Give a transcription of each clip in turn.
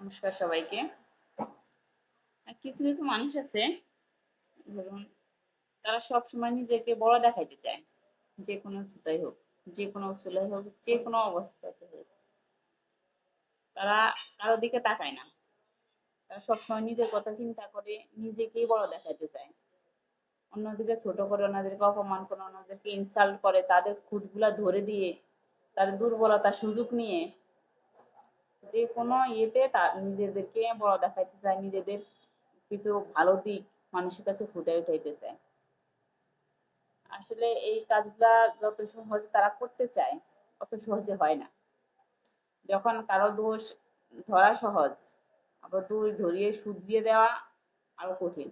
নমস্কার সবাইকে। কিছু কিছু মানুষ আছে, ধরুন, তারা সবসময় নিজেকে বড় দেখাইতে চায়। যে কোনো কিছুতেই হোক, যে কোনো উসুলাই হোক, যে কোনো অবস্থাতে হোক। তারা কারও দিকে তাকায় না। তারা সবসময় নিজের কথা চিন্তা করে নিজেকেই বড় দেখাইতে চায়। অন্যদিকে ছোট করে ওনাদেরকে অপমান করে ওনাদেরকে ইনসাল্ট করে, তাদের খুঁতগুলা ধরে দিয়ে, তাদের দুর্বলতার সুযোগ নিয়ে যে কোনো ইয়েতে তা নিজেদেরকে বড় দেখাইতে চায়, নিজেদের কিছু ভালো দিক মানুষের কাছে ফুটে উঠাইতে চায়। আসলে এই কাজগুলা যত সহজে তারা করতে চায়, অত সহজে হয় না। যখন কারও দোষ ধরা সহজ, আবার দোষ ধরিয়ে শুধরিয়ে দেওয়া আরও কঠিন।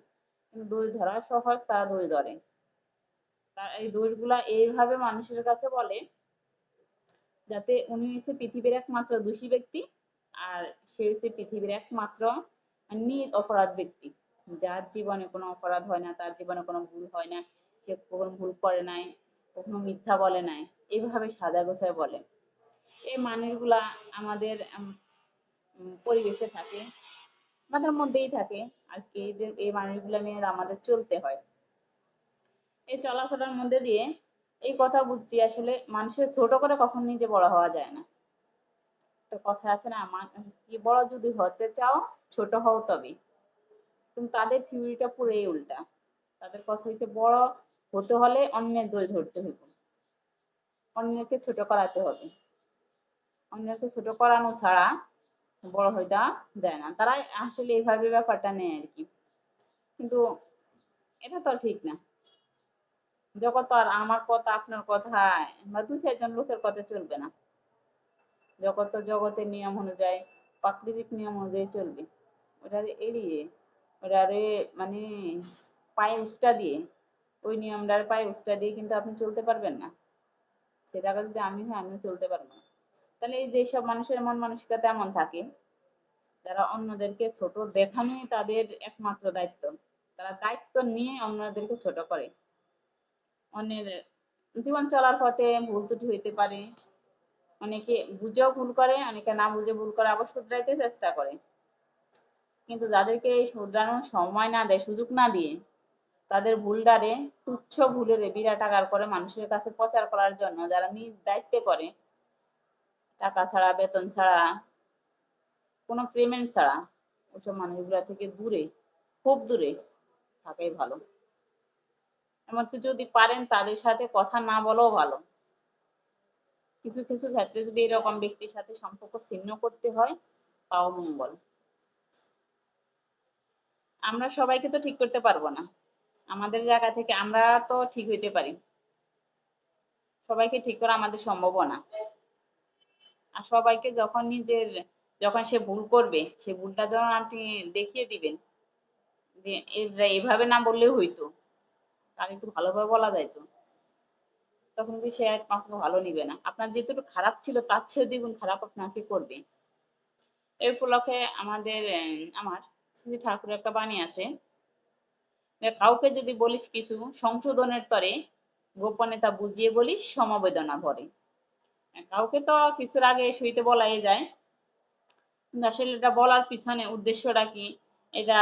কিন্তু দোষ ধরা সহজ, তারা দোষ ধরে। তার এই দোষগুলা এইভাবে মানুষের কাছে বলে, যাতে উনি হচ্ছে পৃথিবীর একমাত্র দোষী ব্যক্তি আর সে হচ্ছে পৃথিবীর একমাত্র নির অপরাধ ব্যক্তি। যার জীবনে কোনো অপরাধ হয় না, তার জীবনে কোনো ভুল হয় না, সে কখনো ভুল করে নাই, কখনো মিথ্যা বলে নাই, এভাবে সাজা গোছায় বলে। এই মানুষগুলা আমাদের পরিবেশে থাকে, আমাদের মধ্যেই থাকে, আর কি এদের এই মানুষগুলা নিয়ে আমাদের চলতে হয়। এই চলাফেরার মধ্যে দিয়ে এই কথা বুঝছি, আসলে মানুষের ছোট করে কখন নিজে বড় হওয়া যায় না। একটা কথা আছে না কি বড় যদি হতে চাও, ছোট হও তবেই। কিন্তু তাদের থিওরিটা পুরোই উল্টা। তাদের কথা হচ্ছে বড় হতে হলে অন্যের দোষ ধরতে হইব অন্যকে ছোট করাতে হবে। অন্যকে ছোট করানো ছাড়া বড় হইতে যায় না। তারা আসলে এইভাবে ব্যাপারটা নেয় আর কি। কিন্তু এটা তো ঠিক না। জগৎ আর আমার কথা, আপনার কথা, বা দু চারজন লোকের কথা চলবে না। জগৎ জগতের নিয়ম অনুযায়ী, প্রাকৃতিক নিয়ম অনুযায়ী চলবে। ওটারে এড়িয়ে ওটারে মানে পায়ে উস্কা দিয়ে, ওই নিয়মটার পায়ে উস্কা দিয়ে কিন্তু আপনি চলতে পারবেন না। সেটাকে যদি আমি হয়, আমিও চলতে পারব না। তাহলে এই যেসব মানুষের মন মানসিকতা এমন থাকে, যারা অন্যদেরকে ছোট দেখানোই তাদের একমাত্র দায়িত্ব। তারা দায়িত্ব নিয়ে অন্যদেরকে ছোট করে। অন্যের জীবন চলার পথে ভুল ত্রুটি হইতে পারে অনেকে বুঝেও ভুল করে, অনেকে না বুঝে ভুল করে আবার শুধরাইতে চেষ্টা করে। কিন্তু যাদেরকে শুধরানোর সময় না দেয়, সুযোগ না দিয়ে, তাদের ভুলটারে, তুচ্ছ ভুলের বিরাট আকার করে মানুষের কাছে প্রচার করার জন্য যারা নিজ দায়িত্বে করে, টাকা ছাড়া, বেতন ছাড়া, কোনো পেমেন্ট ছাড়া, ওসব মানুষগুলা থেকে দূরে, খুব দূরে থাকাই ভালো। এমনকি যদি পারেন তাদের সাথে কথা না বলাও ভালো। কিছু কিছু ক্ষেত্রে যদি এরকম ব্যক্তির সাথে সম্পর্ক ছিন্ন করতে হয়, তাও মঙ্গল। আমরা সবাইকে তো ঠিক করতে পারব না। আমাদের জায়গা থেকে আমরা তো ঠিক হইতে পারি। সবাইকে ঠিক করা আমাদের সম্ভবও না। আর সবাইকে যখন নিজের, যখন সে ভুল করবে, সে ভুলটা যখন আপনি দেখিয়ে দিবেন। যে এভাবে না বললেও হইতো। আর একটু ভালোভাবে বলা যাইতো। তখন কিন্তু সে আর আপনাকে ভালো নিবে না? আপনার যেটুকু খারাপ ছিল, তার চেয়ে দ্বিগুণ খারাপ আপনাকে করবে এই উপলক্ষে আমাদের আমার ঠাকুরের একটা বাণী আছে। কাউকে যদি বলিস কিছু, সংশোধনের তরে গোপনে তা বুঝিয়ে বলিস, সমবেদনা ভরে। কাউকে তো কিছুর আগে শুইতে বলাই যায়। আসলে এটা বলার পিছনে উদ্দেশ্যটা কি? এটা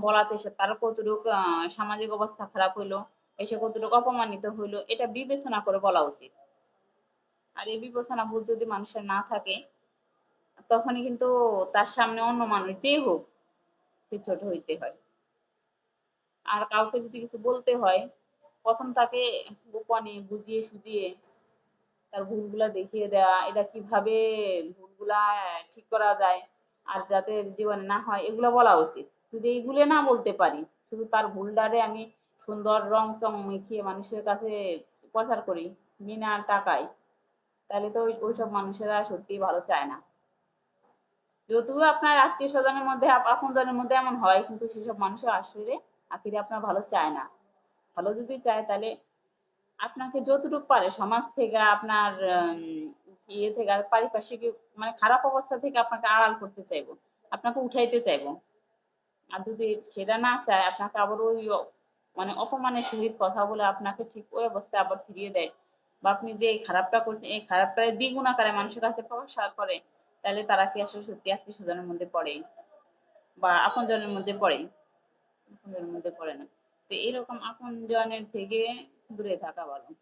বলাতে তার কতটুকু সামাজিক অবস্থা খারাপ হইল? এসে কতটুকু অপমানিত হইল, এটা বিবেচনা করে বলা উচিত। আর এই বিবেচনা বোধ যদি মানুষের না থাকে, তখনই কিন্তু তার সামনে অন্য মানুষ যে হোক সে ছোট হইতে হয়। আর কাউকে যদি কিছু বলতে হয়, প্রথম তাকে গোপনে বুঝিয়ে সুঝিয়ে তার ভুলগুলা দেখিয়ে দেওয়া এটা কীভাবে ভুলগুলা ঠিক করা যায়, আর যাতে জীবনে না হয়, এগুলো বলা উচিত। যদি এইগুলো না বলতে পারি, শুধু তার ভুলটারে আমি সুন্দর রং চং মেখিয়ে মানুষের কাছে প্রচার করি, বিনা টাকায়। তাহলে তো ওই, ওইসব মানুষেরা সত্যিই ভালো চায় না। যদিও আপনার আত্মীয় স্বজনের মধ্যে আপনজনের মধ্যে এমন হয়, কিন্তু সেসব মানুষও আসলে আখিরে আপনার ভালো চায় না। ভালো যদি চায়, তাহলে আপনাকে যতটুকু পারে সমাজ থেকে, আপনার ইয়ে থেকে, পারিপার্শ্বিক মানে খারাপ অবস্থা থেকে আপনাকে আড়াল করতে চাইব, আপনাকে উঠাইতে চাইব। আর যদি সেটা না চায়, আপনাকে আবার ওই মানে অপমানের সহিত কথা বলে আপনাকে ঠিক ওই অবস্থায় আবার ফিরিয়ে দেয়। বা আপনি যে এই খারাপটা করছেন, এই খারাপটা দ্বিগুণ আকারে মানুষের কাছে প্রকাশ করে, তাহলে তারা কি আসলে সত্যি আত্মীয় স্বজনের মধ্যে পড়ে? বা আপন জনের মধ্যে পড়ে? আপন জনের মধ্যে পড়ে না। তো এরকম আপন জনের থেকে দূরে থাকা ভালো।